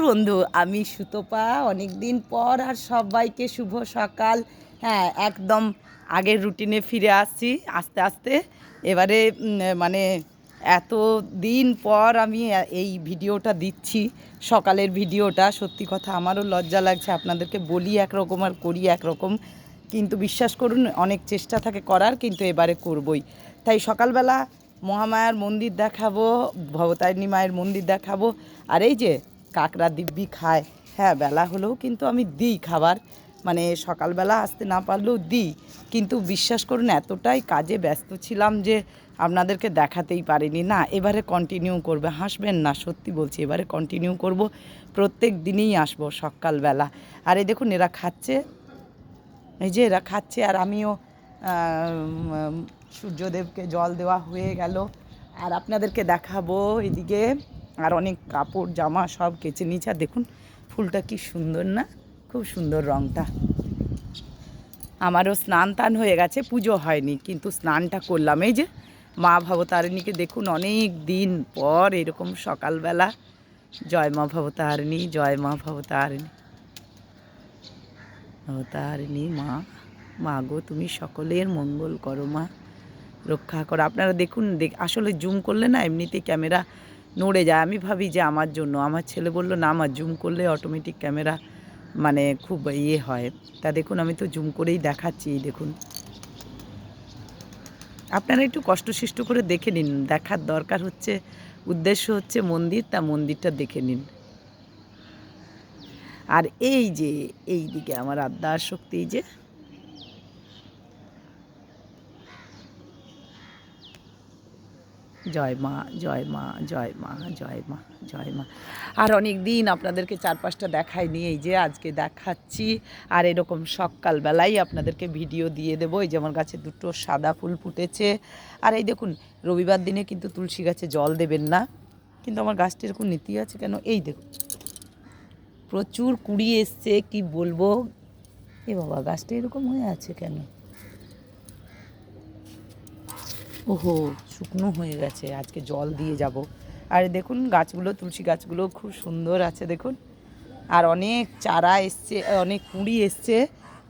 বন্ধু, আমি সুতপা। অনেক দিন পর আর সবাইকে শুভ সকাল। হ্যাঁ একদম আগের রুটিনে ফিরে আসছি আস্তে আস্তে। এবারে মানে এত দিন পর আমি এই ভিডিওটা দিচ্ছি। সকালের ভিডিওটা, সত্যি কথা আমারও লজ্জা লাগছে, আপনাদেরকে বলি একরকম আর করি একরকম। কিন্তু বিশ্বাস করুন, অনেক চেষ্টা থাকে করার, কিন্তু এবারে করবই। তাই সকালবেলা মহামায়ার মন্দির দেখাবো, ভবতারিণী মায়ের মন্দির দেখাবো। আর এই যে কাকড়া দিব্যি খায়। হ্যাঁ বেলা হলেও কিন্তু আমি দিই খাবার। মানে সকালবেলা আসতে না পারলেও দিই। কিন্তু বিশ্বাস করুন, এতটাই কাজে ব্যস্ত ছিলাম যে আপনাদেরকে দেখাতেই পারিনি। না, এবারে কন্টিনিউ করবে। হাসবেন না, সত্যি বলছি, এবারে কন্টিনিউ করব। প্রত্যেক দিনই আসব সকালবেলা। আর এই দেখুন, এরা খাচ্ছে। এই যে এরা খাচ্ছে, আর আমিও সূর্যদেবকে জল দেওয়া হয়ে গেল। আর আপনাদেরকে দেখাবো এদিকে আর অনেক কাপড়, জামা সব কেচে নিয়েছে। আর দেখুন, ফুলটা কি সুন্দর না? খুব সুন্দর রঙটা আমারও স্নান টান হয়ে গেছে, পুজো হয়নি, কিন্তু স্নানটা করলাম। এই যে মা ভবতারিণীকে দেখুন, অনেক দিন পর এরকম সকালবেলা। জয় মা ভবতারিণী, জয় মা ভবতারিণী। অবতারিণী মা মা গো, তুমি সকলের মঙ্গল করো মা। রক্ষা করো। আপনারা দেখুন, দেখ, আসলে জুম করলে না, এমনিতেই ক্যামেরা নড়ে যায়। আমি ভাবি যে আমার জন্য। আমার ছেলে বলল, না আমার জুম করলে অটোমেটিক ক্যামেরা মানে খুব ইয়ে হয়। তা দেখুন, আমি তো জুম করেই দেখাচ্ছি দেখুন। আপনারা একটু কষ্টসৃষ্ট করে দেখে নিন। দেখার দরকার হচ্ছে, উদ্দেশ্য হচ্ছে মন্দির, তা মন্দিরটা দেখে নিন। আর এই যে, এই দিকে আমার আদ্যার শক্তি যে জয় মা জয় মা জয় মা জয় মা জয় মা। আর অনেক দিন আপনাদেরকে চার পাঁচটা দেখাইনি এই যে আজকে দেখাচ্ছি। আর এরকম সকালবেলাই আপনাদেরকে ভিডিও দিয়ে দেবো। এই যে আমার গাছে দুটো সাদা ফুল ফুটেছে। আর এই দেখুন, রবিবার দিনে কিন্তু তুলসী গাছে জল দেবেন না। কিন্তু আমার গাছটি এরকম নীতি আছে কেন? এই দেখুন, প্রচুর কুড়ি এসছে, কি বলব? এ বাবা, গাছটা এরকম হয়ে আছে কেন? ওহো, শুকনো হয়ে গেছে। আজকে জল দিয়ে যাব। আর দেখুন, গাছগুলো, তুলসী গাছগুলো খুব সুন্দর আছে, দেখুন। আর অনেক চারা এসছে, অনেক কুঁড়ি এসছে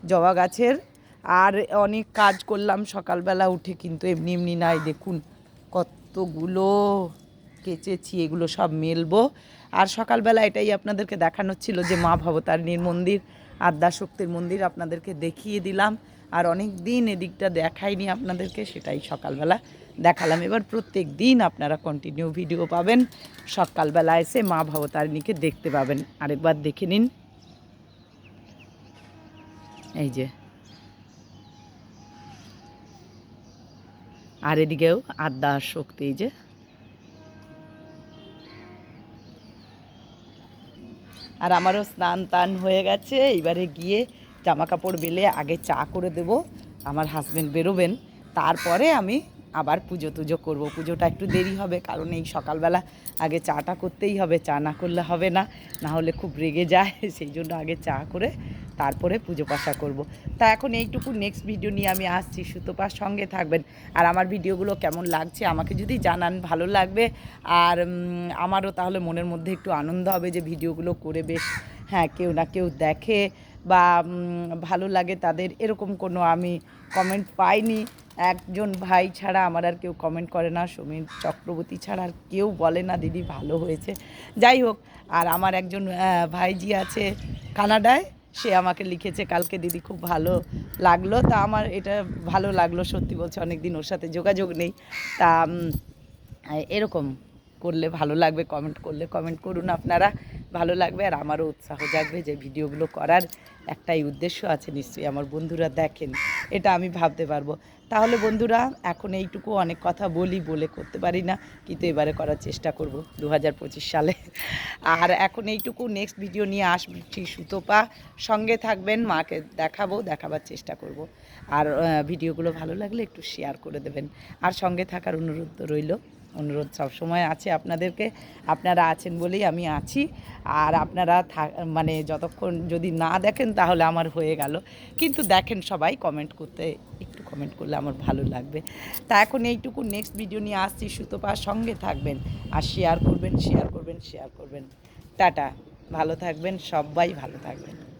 জবা গাছের। আর অনেক কাজ করলাম সকালবেলা উঠে, কিন্তু এমনি এমনি নাই, দেখুন। কতগুলো কেচেছি, এগুলো সব মেলবো। আর সকালবেলা এটাই আপনাদেরকে দেখানো ছিল যে মা ভবতারিণীর মন্দির, আদ্যাশক্তির মন্দির আপনাদেরকে দেখিয়ে দিলাম। আর অনেক দিন এদিকটা দেখাইনি আপনাদেরকে, সেটাই সকালবেলা দেখালাম। এবার প্রত্যেক দিন আপনারা কন্টিনিউ ভিডিও পাবেন। সকালবেলা এসে মা ভবতারিণীকে দেখতে পাবেন। আরেকবার দেখে নিন। এই যে। আর এদিকেও আদ্যা শক্তি, এই যে। আর আমারও স্নান টান হয়ে গেছে। এবারে গিয়ে জামা কাপড় বেলে আগে চা করে দেব, আমার হাজবেন্ড বেরোবেন। তারপরে আমি আবার পুজো টুজো করব। পুজোটা একটু দেরি হবে, কারণ এই সকালবেলা আগে চাটা করতেই হবে, চা না করলে হবে না না হলে খুব রেগে যায়, সেই জন্য আগে চা করে তারপরে পুজো পাশা করব। তা এখন এইটুকু নেক্সট ভিডিও নিয়ে আমি আসছি। সুতোপার সঙ্গে থাকবেন। আর আমার ভিডিওগুলো কেমন লাগছে আমাকে যদি জানান, ভালো লাগবে। আর আমারও তাহলে মনের মধ্যে একটু আনন্দ হবে যে ভিডিওগুলো করে বেশ হ্যাঁ কেউ না কেউ দেখে বা ভালো লাগে তাদের, এরকম কোনো আমি কমেন্ট পাইনি। একজন ভাই ছাড়া আমার আর কেউ কমেন্ট করে না, সমীর চক্রবর্তী ছাড়া আর কেউ বলে না, দিদি ভালো হয়েছে। যাই হোক, আর আমার একজন ভাইজি আছে কানাডায়, সে আমাকে লিখেছে, কালকে দিদি খুব ভালো লাগল। তা আমার এটা ভালো লাগল সত্যি বলছে অনেক দিন ওর সাথে যোগাযোগ নেই। তা এরকম করলে ভালো লাগবে কমেন্ট করলে কমেন্ট করুন আপনারা। ভালো লাগবে আর আমারও উৎসাহ জাগবে যে ভিডিওগুলো করার একটাই উদ্দেশ্য আছে নিশ্চয়ই আমার বন্ধুরা দেখেন, এটা আমি ভাবতে পারব। তাহলে বন্ধুরা, এখন এইটুকু অনেক কথা বলি, বলে করতে পারি না, কিন্তু এবারে করার চেষ্টা করব দু হাজার পঁচিশ সালে। আর এখন এইটুকু নেক্সট ভিডিও নিয়ে আসছি সুতোপা। সঙ্গে থাকবেন, মাকে দেখাবো, দেখাবার চেষ্টা করব। আর ভিডিওগুলো ভালো লাগলে একটু শেয়ার করে দেবেন। আর সঙ্গে থাকার অনুরোধ রইল। অনুরোধ সবসময় আছে আপনাদেরকে। আপনারা আছেন বলেই আমি আছি। আর আপনারা মানে যতক্ষণ যদি না দেখেন তাহলে আমার হয়ে গেল। কিন্তু দেখেন সবাই কমেন্ট করতে, একটু কমেন্ট করলে আমার ভালো লাগবে। তা এখন এইটুকু নেক্সট ভিডিও নিয়ে আসছি। সুতোপার সঙ্গে থাকবেন আর শেয়ার করবেন শেয়ার করবেন শেয়ার করবেন। টাটা। ভালো থাকবেন, সবাই ভালো থাকবেন।